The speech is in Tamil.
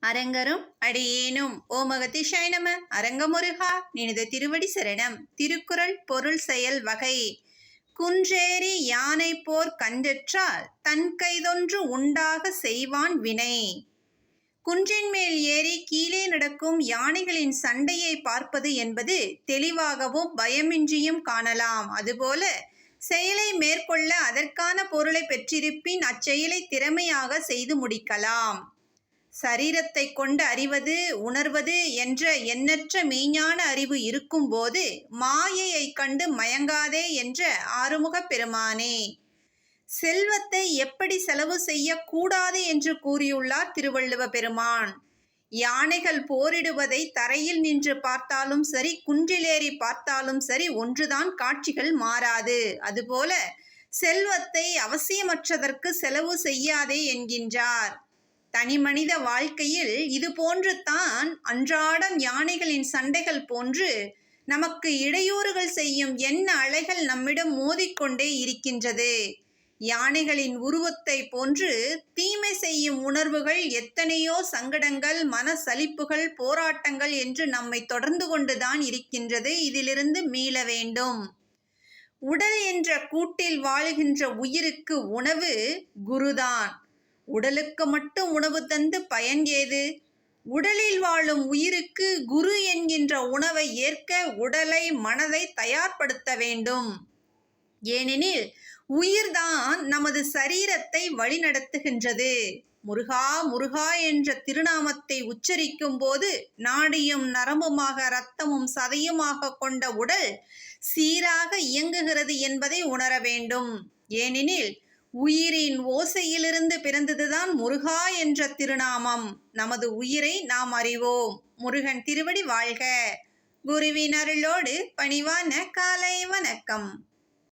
அரங்கரும் அடியேனும். ஓமகதிஷாய சைனம அரங்கமுருகா நினித திருவடி சரணம். திருக்குறள் பொருள் செயல் வகை. குன்றேறி யானை போர் கண்டற்றால் தன் கைதொன்று உண்டாக செய்வான் வினை. குன்றின் மேல் ஏறி கீழே நடக்கும் யானைகளின் சண்டையை பார்ப்பது என்பது தெளிவாகவும் பயமின்றியும் காணலாம். அதுபோல செயலை மேற்கொள்ள அதற்கான பொருளை பெற்றிருப்பின் அச்செயலை திறமையாக செய்து முடிக்கலாம். சரீரத்தை கொண்டு அறிவது உணர்வது என்ற எண்ணற்ற மெய்ஞான அறிவு இருக்கும்போது மாயையை கண்டு மயங்காதே என்ற ஆறுமுகப் பெருமானே. செல்வத்தை எப்படி செலவு செய்யக்கூடாது என்று கூறியுள்ளார் திருவள்ளுவ பெருமான். யானைகள் போரிடுவதை தரையில் நின்று பார்த்தாலும் சரி குன்றிலேறி பார்த்தாலும் சரி ஒன்றுதான் காட்சிகள் மாறாது. அதுபோல செல்வத்தை அவசியமற்றதற்கு செலவு செய்யாதே என்கின்றார். தனி மனித வாழ்க்கையில் இது போன்று தான் அன்றாடம் யானைகளின் சண்டைகள் போன்று நமக்கு இடையூறுகள் செய்யும் என்ன அலைகள் நம்மிடம் மோதிக்கொண்டே இருக்கின்றது. யானைகளின் உருவத்தை போன்று தீமை செய்யும் உணர்வுகள் எத்தனையோ சங்கடங்கள் மன சலிப்புகள் போராட்டங்கள் என்று நம்மை தொடர்ந்து கொண்டுதான் இருக்கின்றது. இதிலிருந்து மீள வேண்டும். உடல் என்ற கூட்டில் வாழ்கின்ற உயிருக்கு உணவு குருதான். உடலுக்கு மட்டும் உணவு தந்து பயன் ஏது? உடலில் வாழும் உயிருக்கு குரு என்கின்ற உணவை ஏற்க உடலை மனதை தயார்படுத்த வேண்டும். ஏனெனில் உயிர்தான் நமது சரீரத்தை வழிநடத்துகின்றது. முருகா முருகா என்ற திருநாமத்தை உச்சரிக்கும் போது நாடியும் நரம்புமாக இரத்தமும் சதையுமாக கொண்ட உடல் சீராக இயங்குகிறது என்பதை உணர வேண்டும். ஏனெனில் உயிரின் ஓசையிலிருந்து பிறந்ததுதான் முருகா என்ற திருநாமம். நமது உயிரை நாம் அறிவோம். முருகன் திருவடி வாழ்க. குருவின் அருளோடு பணிவான காலை வணக்கம்.